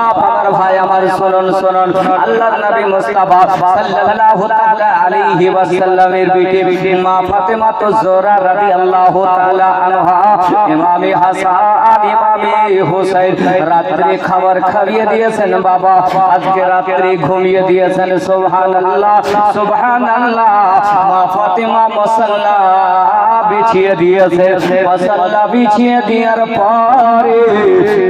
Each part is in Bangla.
আমার ভাই আমার শুনুন। শুনুন। আল্লাহর নবী মুস্তাফা সাল্লাল্লাহু তাআলা আলাইহি ওয়াসাল্লামের বিটি বিটি মা ফাতেমা তো জোহরা রাদিয়াল্লাহু তাআলা আনহা। ইমামে হাসান ইমামে হুসাইন রাত্রি খাবার খাইয়ে দিয়েছেন বাবা। আজকে রাত্রি ঘুমিয়ে দিয়েছেন। সুবহানাল্লাহ সুবহানাল্লাহ মা ফাতেমা মুসাল্লা বিছিয়ে দিয়েছে। মশাল্লা বিছিয়ে দেওয়ার পরে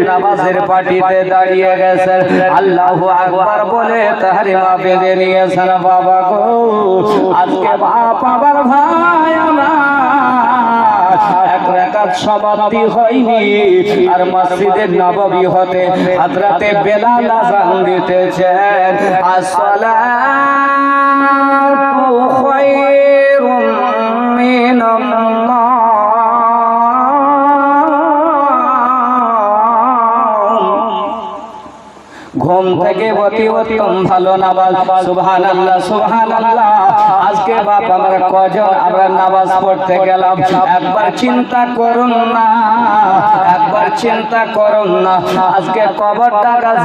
নামাজের পাটিতে দাঁড়িয়ে গেছেন। আল্লাহু আকবার বলে তাহারিমা বেঁধে নিয়েছেন বাবা গো। আজকে বাপ আমার। ভাই সমাপ্তি হয়নি। আর হতে হযরতে বেলাল আযান দিতেছেন। খায়রুম মিনান ঘুম থেকে অতি উত্তম ভালো নামাজ। সুবহান আল্লাহ সুবহান আল্লাহ আজকে বাপ আমরা কজন আমরা নামাজ পড়তে গেলাম। একবার চিন্তা করুন না, একবার চিন্তা করুন না। আজকে কবর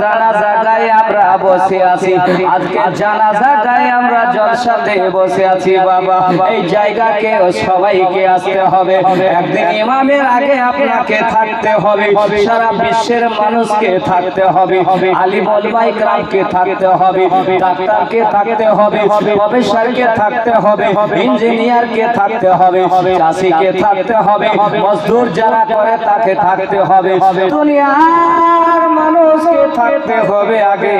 জানা জায়গায় আমরা বসে আছি। আজকে জানা জায়গায় আমরা জলসাতে বসে আছি, বাবা। এই জায়গাকে সবাইকে আসতে হবে। একদিন ইমামের আগে আপনাকে থাকতে হবে। সারা বিশ্বের মানুষকে থাকতে হবে। আলিম ওলামায়ে কেরামকে থাকতে হবে ডাক্তারকে থাকতে হবে প্রফেসরকে থাকতে হবে ইঞ্জিনিয়ারকে থাকতে হবে চাষিকে থাকতে হবে মজদুর যারা করে তাকে থাকতে হবে দুনিয়ার মানুষকে থাকতে হবে আগে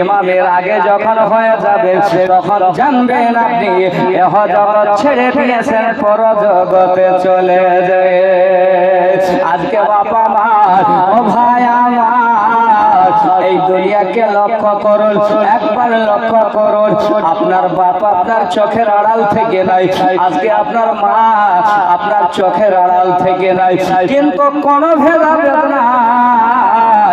ইমামের আগে যখন হয়ে যাবে তখন জানবেন আপনি এহ জগৎ ছেড়ে দিয়েছেন পর জগতে চলে যায় আজকে বাবা আমার এই দুনিয়াকে লক্ষ্য করুন, একবার লক্ষ্য করুন। আপনার বাপ আপনার চোখের আড়াল থেকে নাই। আজকে আপনার মা আপনার চোখের আড়াল থেকে নাই। কিন্তু কোনো ভেদাভেদ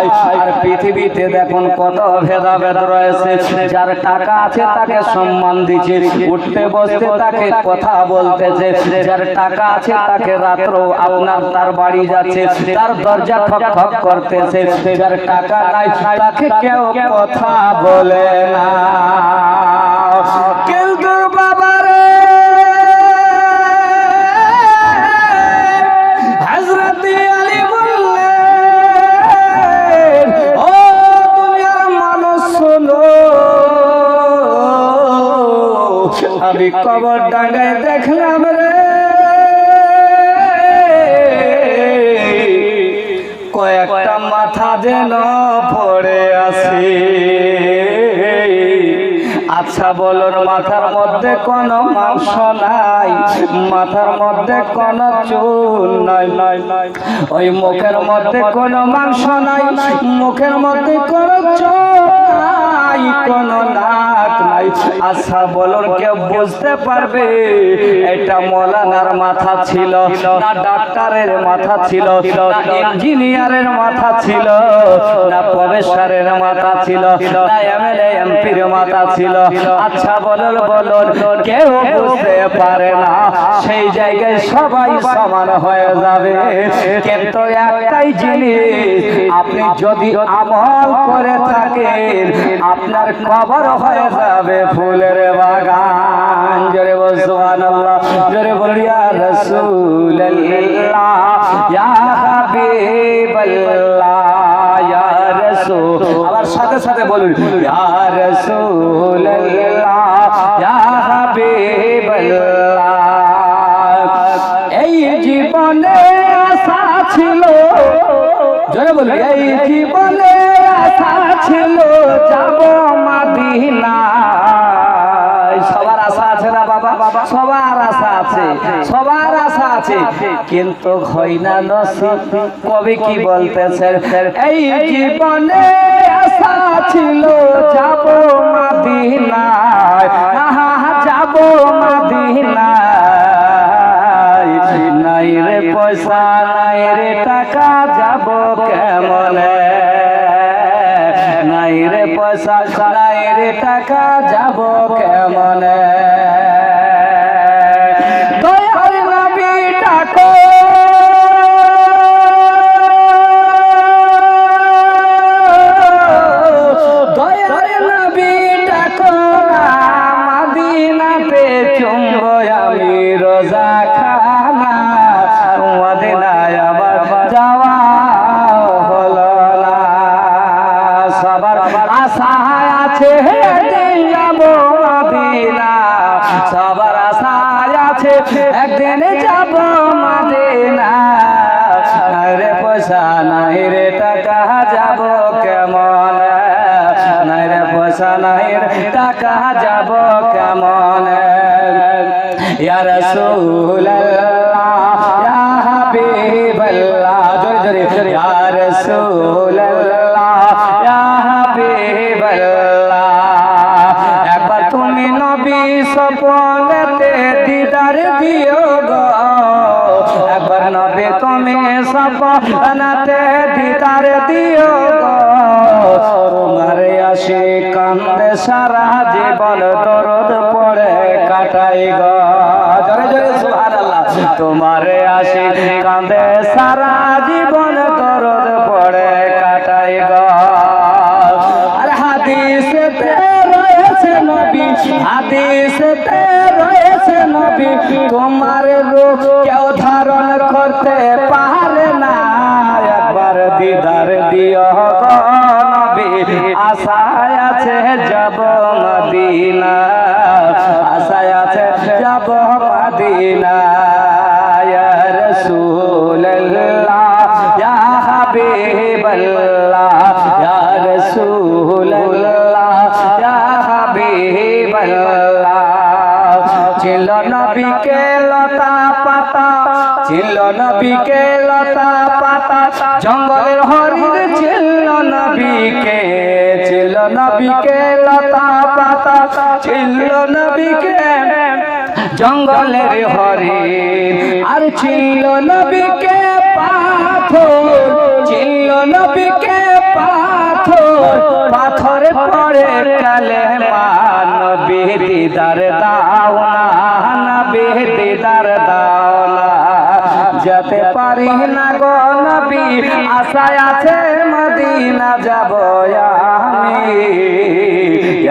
নাই আর পৃথিবীতে দেখুন কত ভেদাভেদ রয়েছে। যার টাকা আছে তাকে সম্মান দিচ্ছে, উঠতে বসতে তাকে কথা বলতেছে। যার টাকা আছে তাকে রাত্র আপনার তার বাড়ি যাচ্ছে, তার দরজা ঠক ঠক করতেছে। যার টাকা নাই, তাকে কেউ কথা বলে না। কিন্তু কবর ডাঙ্গায় দেখলাম রে। কয়েকটা মাথা যেন পড়ে আছে। আচ্ছা বলুন, মাথার মধ্যে কোনো মাংস নাই, মাথার মধ্যে কোনো চুল নাই। নাই ওই মুখের মধ্যে কোনো মাংস নাই, মুখের মধ্যে কোনো চোখ নাই কোনো নাক নাই। আচ্ছা বলুন, কেউ বুঝতে পারবে? এটা মৌলানার মাথা ছিল না ডাক্তারের মাথা ছিল, না ইঞ্জিনিয়ারের মাথা ছিল, না প্রফেসরের মাথা ছিল, না এমএলএ, এমপির মাথা ছিল। আচ্ছা বলুন বলুন, কেউ বুঝতে পারে না, সেই জায়গায় সবাই সমান হয়ে যাবে। কিন্তু একটাই জিনিস, আপনি যদি আমল করে থাকেন আপনার কবর হয়ে যাবে ফুলের বাগান। জোরে সুবহানাল্লাহ। জোরে বল রাসূলুল্লাহ হাবিবাল্লাহ, ইয়া রাসূল। আমার সাথে সাথে বলুন, ইয়া রাসূলুল্লাহ, ইয়া হাবিবাল্লাহ। এই জীবনে আশা ছিল। জোরে বলুন, এই ছিল, যাব মাদিনা সবার আশা আছে না, বাবা? বাবা সবার আশা আছে। সবার আশা আছে। কিন্তু হয় না নসিব কবি কি বলতেছেন? এই জীবনে আশা ছিল, যাব মাদিনায়। আহা, যাব মাদিনায়। নাই রে পয়সা, নাই রে টাকা, যাব কেমনে? নাই রে পয়সা নাই রে টাকা যাব কেমনে? সবার আশায় আছে, একদিন যাব মদিনা। রে পয়সা নাই রে, টাকা যাব কেমন? নাই রে পয়সা নাই রে, টাকা যাব কেমন? ইয়া রাসূলুল্লাহ, ইয়া হাবিবাল্লাহ, জোরে জোরে, ইয়া রাসূলুল্লাহ। সপনাতে দিদার দিও তোমার আসে কান্দে সারা জীবন দরদ পড়ে কাটাই গো। জোরে জোরে, সুবহানাল্লাহ। তোমার আসে কান্দে সারা জীবন আশায় আছে যাব মদিনা, আশায় আছে যাব মদিনা ছিল নবীকে লতা পাতা, ছিল নবীকে লতা পাতা, জঙ্গলের হরিণ পাতা ছিল নবীকে। জঙ্গলের হরিণ। আর ছিল নবীকে পাথর। ছিল নবীকে পাথর। পাথর পড়ে কালে নবী দিদার দাও না নবী দিদার যেতে পারি না গো নবী, আশায় আছে মদিনা যাব আমি।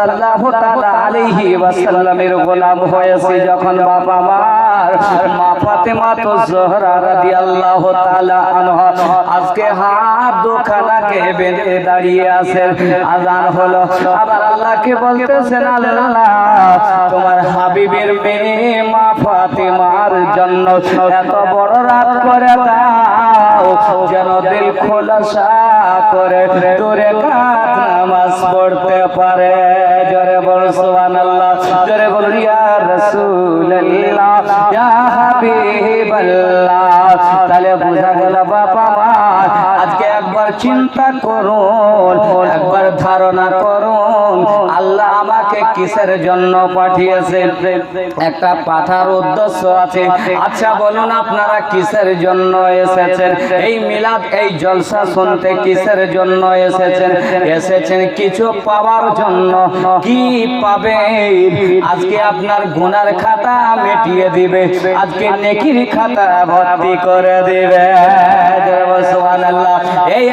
সাল্লাল্লাহু তাআলা আলাইহি ওয়াসাল্লামের গোলাম হয়েছে যখন বাবা মার মা ফাতেমা তো জোহরা রাদিয়াল্লাহু তাআলা আনহা। আজকে হাত দুখানাকে বেঁধে দাঁড়িয়ে আছেন। আজান হলো। আবার আল্লাহকে বলতেছেন, আল্লাহ, তোমার হাবিবের মেয়ে মা ফাতেমার জন্য এত বড় রাত করে দাও, যেন দিল খোলাসা করে দূরে কাত নামাজ পড়তে পারে। জোরে বল, সুবহানাল্লাহ। জোরে বল, ইয়া রাসূলুল্লাহ, ইয়া হাবিবাল্লাহ। তাহলে বোঝা গেল, বাবা মা আজকে একবার চিন্তা করুন, একবার ধারণা করুন, আল্লাহ আমাকে কিসের জন্য পাঠিয়েছেন? একটা পাঠার উদ্দেশ্য আছে। আচ্ছা বলুন আপনারা কিসের জন্য এসেছেন? এই মিলাদ, এই জলসা শুনতে কিসের জন্য এসেছেন? এসেছেন কিছু পাওয়ার জন্য। কি পাবে আজকে আপনার গুনার খাতা মিটিয়ে দিবে। আজকে নেকির খাতা ভর্তি করে দিবে। সুবহানাল্লাহ।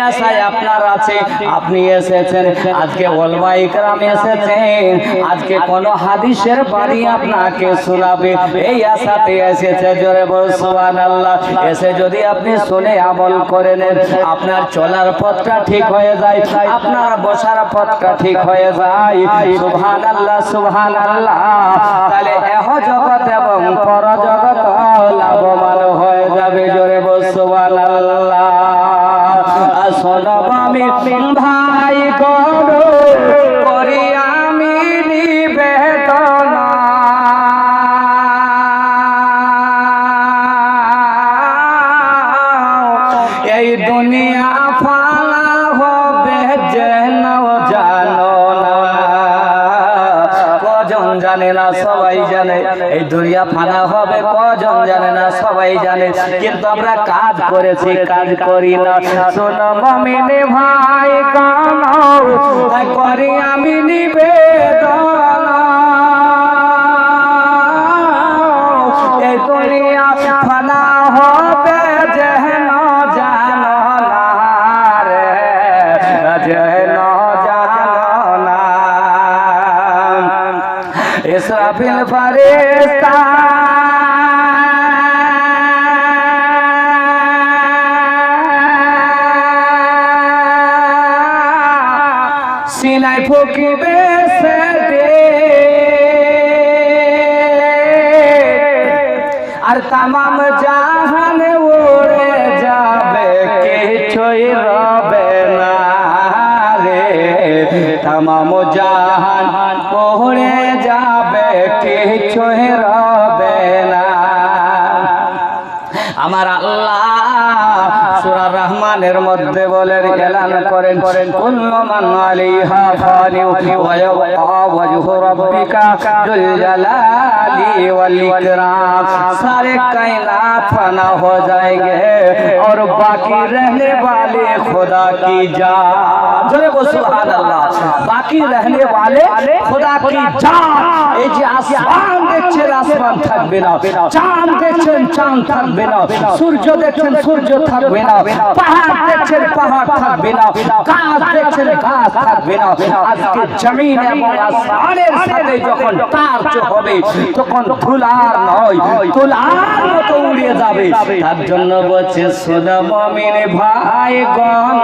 এই আপনার আছে। আপনি এসেছেন, আজকে ওলমা ইকরাম এসেছেন। আজকে কোন হাদিসের বাড়ি আপনাকে শোনাবে। এই আশাতে এসেছে, জোরে বল সুবহানাল্লাহ। এসে যদি আপনি শুনে আমল করে নেন, আপনার চলার পথটা ঠিক হয়ে যায়, আপনার বসার পথটা ঠিক হয়ে যায়। সুবহানাল্লাহ সুবহানাল্লাহ। তাহলে এহ জগৎ এবং পর জগৎ আমি ভাই করো, করি আমি নিবেদনা। এই দুনিয়া ফালা হবে যেন জানো কজন জানে না, সবাই জানে, এই দুনিয়া ফানা হবে, কজন জানে না। সবাই জানে, কিন্তু আমরা কাজ করেছি, কাজ করি না। শোনো মমিনে ভাই, কানাও করি আমি নিবেদন। এই যেন রে তামাম জাহান পড়ে যাবে কিছু রবে না। আমার আল্লাহ সুরা রহমানের মধ্যে বলেন, এলান করেন করেন কুল্লু মান আলাইহা ফানি ওয়া ইয়াবকা ওয়াজহু علی والی کرام سارے کائنہ فنا ہو جائے گے اور باقی رہنے والے خدا کی جان جلے کو سبحان اللہ باقی رہنے والے خدا کی جان اے جی آسمان دیکھے آسمان تھک بنا چاند دیکھے چاند تھک بنا سرج دیکھے سرج تھک بنا پہاڑ دیکھے پہاڑ تھک بنا کاس دیکھے کاس تھک بنا آج کے جمین ہے مولا سارے سارے جو کن تار جو তখন ধুলার নয় তুলার মতো উড়িয়ে যাবে, তার জন্য বলছে সোদা মমিন ভাই গণ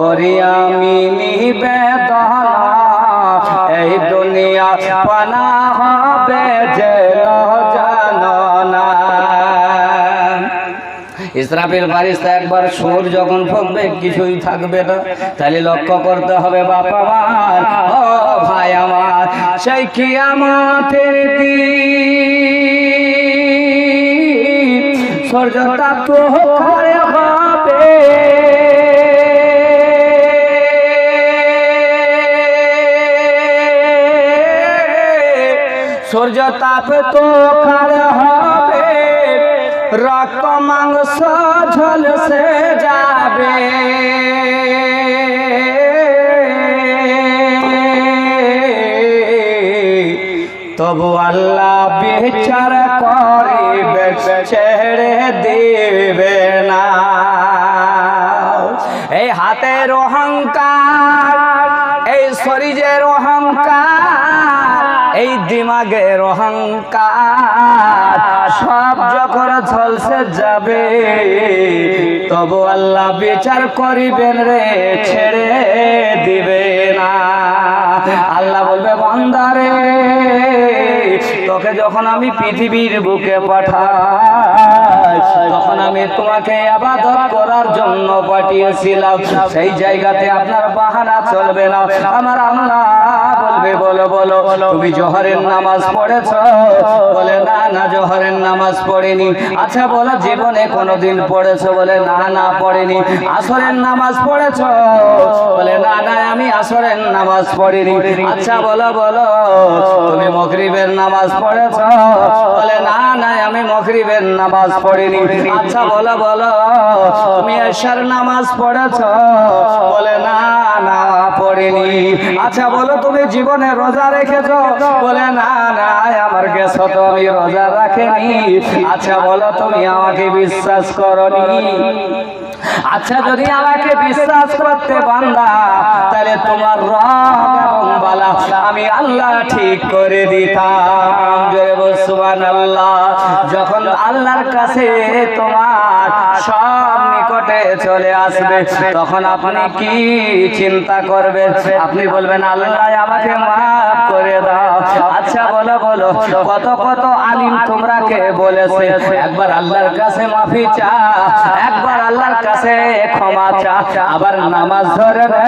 করি আমি নিবেদন। এই দুনিয়া পানা হবে যে ইসরাফিল ফারিস্তা একবার সুর যখন ফুকবে কিছুই থাকবে না। তাহলে লক্ষ্য করতে হবে বাবা আমার, ও ভাই আমার সেই কিয়ামতের দিন সূর্যটা তো করে হবে। সূর্য তাপ তো খার হবে। রক্ত মাংস ঝলসে যাবে। তবু আল্লাহ বিচার করিবে ছেড়ে দিবে না। এই হাতের অহংকার, এই শরীরের অহংকার, এই দিমাগের অহংকার, সব যখন ঝলসে যাবে, তবু আল্লাহ বিচার করিবেন রে, ছেড়ে দিবে না। আল্লাহ বলবে, বান্দারে তোকে যখন আমি পৃথিবীর বুকে পাঠাই, তখন আমি তোমাকে আবাদত করার জন্য পাঠিয়েছিলাম। সেই জায়গাতে আপনার বাহানা চলবে না। আমার আল্লাহ বলবে, বলো বলো তুমি জোহরের নামাজ পড়েছ? বলে, না না, জহরের নামাজ পড়েনি। আচ্ছা বলো, জীবনে কোনোদিন পড়েছো? বলে, না না, পড়েনি। আসরের নামাজ পড়েছ? বলে, না না, আমি আসরের নামাজ পড়িনি। আচ্ছা বলো বলো, তুমি মগরিবের নামাজ পড়েছ বলে, না না, আমি মগরিবের নামাজ পড়িনি। আচ্ছা বলো বলো, তুমি এশার নামাজ পড়েছ? বলে, না না, পড়িনি। আচ্ছা বলো, তুমি জীবনে রোজা রেখেছ? বলে, না না, আমার গেছ তো আমি রোজা রাখেনি। আচ্ছা বলো, তুমি আমাকে বিশ্বাস করনি? আচ্ছা যদি আমাকে বিশ্বাস করতে বান্দা তাহলে তোমার রব এবং বালা আমি আল্লাহ ঠিক করে দিতাম। আল্লাহ যখন আল্লাহর কাছে তোমার সব নিকটে চলে আসবে তখন আপনি কি চিন্তা করবেন? আপনি বলবেন আল্লাহ আমাকে মাফ করে দাও। আচ্ছা বলো বলো কত কত আলিম তোমরা কে বলেছে? একবার আল্লাহর কাছে মাফি চা একবার আল্লাহর কাছে ক্ষমা চা। আবার নামাজ ধরে নে।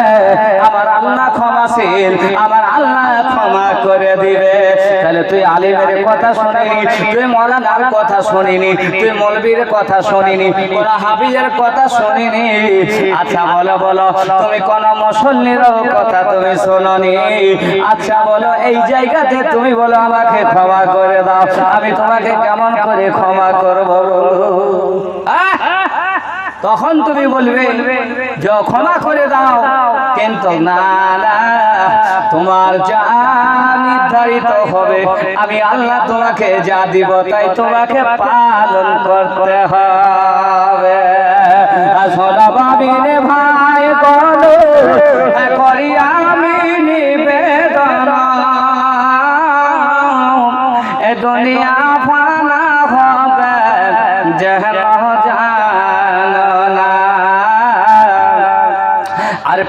আমার আল্লাহ ক্ষমাশীল আমার আল্লাহ ক্ষমা করে দিবে। তাহলে তুই আলিমের কথা শুনিনি, তুই মৌলানার কথা শুনিনি, তুই মৌলবীর কথা শুনিনি, ওরা হাফিজের কথা শুনিনি। আচ্ছা বলো বলো, তুমি কোন মুসল্লির কথা তুমি শোনি আচ্ছা বলো, এই জায়গাতে তুমি বলো, আমাকে ক্ষমা করে দাও। আমি তোমাকে কেমন করে ক্ষমা করব বলো? আহ! তখন তুমি বলবে যে ক্ষমা করে দাও কিন্তু না না তোমার যা নির্ধারিত হবে আমি আল্লাহ তোমাকে যা দিব তাই তোমাকে পালন করতে হবে। বাবিনে ভাই করি আমি নিবেদন।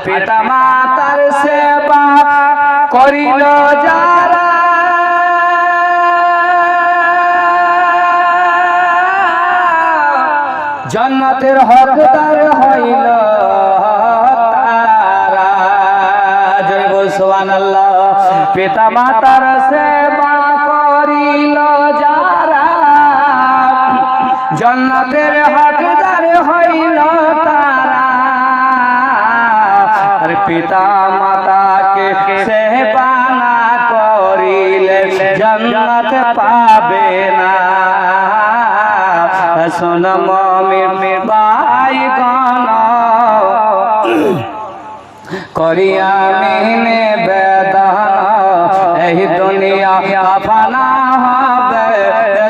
পিতা মাতার সেবা করিল যারা। জন্নতের হকদার হইল তারা। জয় বল পিতা মাতার পিতা মাতাকে সেবা না করিলে জন্নত পাবে না। শোন মমির ভাই গণ করিয়া মিনে বেদন, এই দুনিয়া আফানা হবে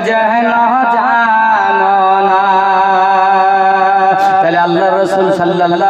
যেন জানো না। তাহলে আল্লাহ রসুল তাআলা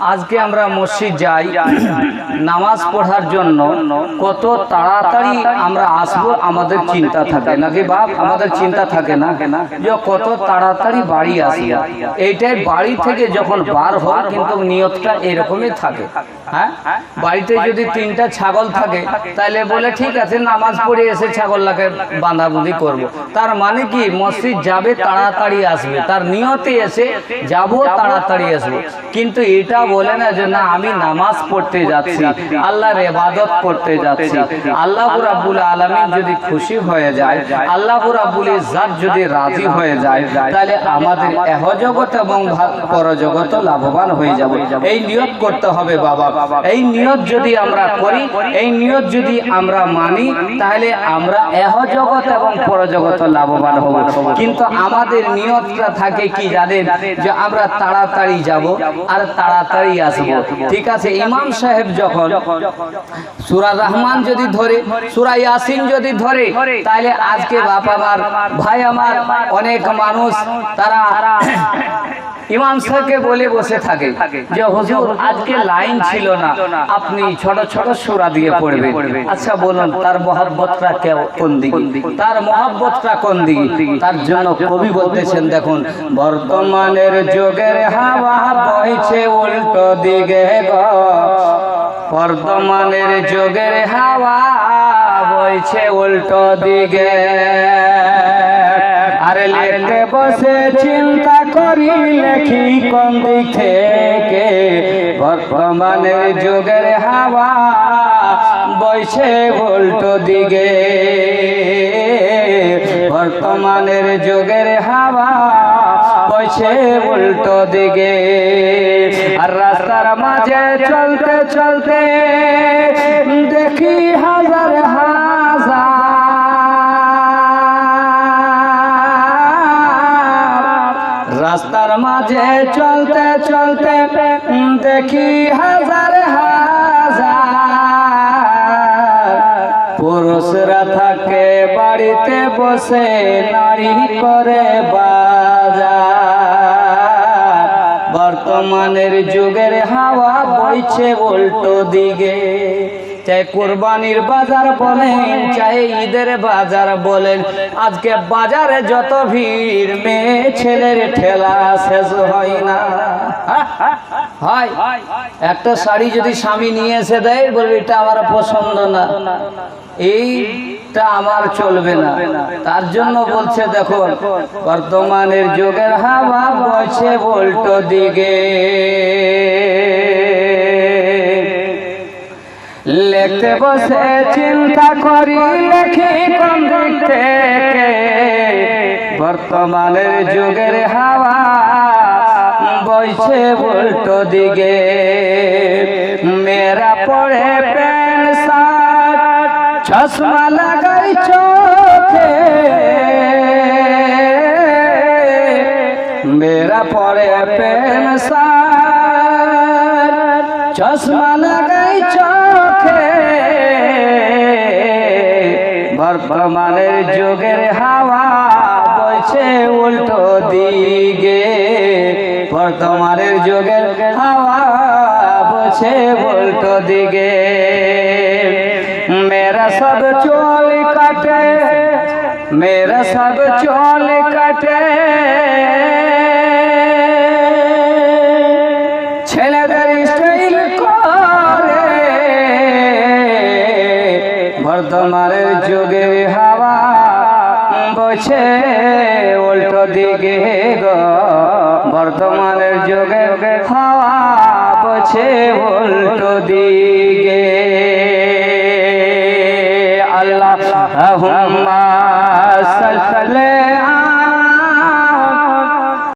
আজকে আমরা মসজিদ যাই, নামাজ পড়ার জন্য কত তাড়াতাড়ি আমরা আসব আমাদের চিন্তা থাকে। নাকি বাপ, আমাদের চিন্তা থাকে না? যে কত তাড়াতাড়ি বাড়ি আসি। এইটাই বাড়ি থেকে যখন বার হয় কিন্তু নিয়তটা এরকমই থাকে। হ্যাঁ? বাড়িতে যদি তিনটা ছাগল থাকে তাহলে বলে, ঠিক আছে, নামাজ পড়ে এসে ছাগলটাকে বাঁধাবুঁধি করব। তার মানে কি, মসজিদ যাবে তাড়াতাড়ি আসবে। তার নিয়তে এসে যাব তাড়াতাড়ি আসবে। কিন্তু এটা বলে না যে না, আমি নামাজ পড়তে যাচ্ছি, আল্লাহর এবাদত করতে যাচ্ছি। আল্লাহ রাব্বুল আলামিন যদি খুশি হয়ে যায়, আল্লাহ রাব্বুল ইজ্জাত যদি রাজি হয়ে যায়, তাহলে আমাদের এহ জগৎ এবং পরজগৎ লাভবান হয়ে যাবে। এই নিয়ত করতে হবে বাবা। এই নিয়ত যদি আমরা করি, এই নিয়ত যদি আমরা মানি, তাহলে আমরা এহ জগৎ এবং পরজগত লাভবান হব। কিন্তু আমাদের নিয়তটা থাকে কি জানেন? যে আমরা তাড়াতাড়ি যাব আর তাড়াতাড়ি আসব। ঠিক আছে? ইমাম সাহেব যখন সুরা রহমান যদি ধরে, সুরা ইয়াসিন যদি ধরে তাহলে আজকে বাপ আমার, ভাই আমার অনেক মানুষ, তারা ইমাম সাহেবকে বলে বসে থাকে যে, হুজুর, আজকে লাইন ছিল না। আপনি ছোট ছোট সুরা দিয়ে পড়বেন। আচ্ছা বলুন, তার মহাব্বতটা কোন দিকে? তার মহাব্বতটা কোন দিকে? তার জন্য কবি বলতেছেন, দেখুন, বর্তমানের যুগের হাওয়া বইছে উল্টো দিকে বর্তমানের যুগের হাওয়া বইছে উল্টো দিকে। আরে লিখতে বসে চিন্তা করি লেখি কোন দিক থেকে। বর্তমানের যুগের হাওয়া বইছে উল্টো দিকে। বর্তমানের যুগের হাওয়া বইছে উল্টো দিকে। আর রাস্তার মাঝে চলতে চলতে দেখি হাজার হাজার রাস্তার মাঝে চলতে চলতে দেখি হাজার হাজার। পুরুষরা থাকে বাড়িতে বসে, নারী করে বাজার। বর্তমানের যুগের হাওয়া বইছে উল্টো দিকে। চাই কোরবানির বাজার বলেন চাই ঈদের বাজার বলেন। আজকে বাজারে যত ভিড় মেয়ে ছেলের ঠেলা শেষ হয় না। হয়। একটা শাড়ি যদি স্বামী নিয়ে এসে দেয় বলবে এটা আমার পছন্দ না। এইটা আমার চলবে না। তার জন্য বলছে দেখো বর্তমানের যুগের হাওয়া বইছে উল্টো দিকে। লেখতে বসে চিন্তা করি, লেখি কোন দিক থেকে? বর্তমানের যুগের হাওয়া বইছে উল্টো দিকে। মেয়েরা পড়ে প্যান্ট, শার্ট, চশমা লাগাই চোখে। মেয়েরা পড়ে প্যান্ট, শার্ট, চশমা লাগাই চোখে। বর্তমানের যুগের হাওয়া বইছে উল্টো দিকে। বর্তমানের যুগের হাওয়া বইছে উল্টো দিকে। মেরা সব চল কাটে মেরা সব চল কাটে।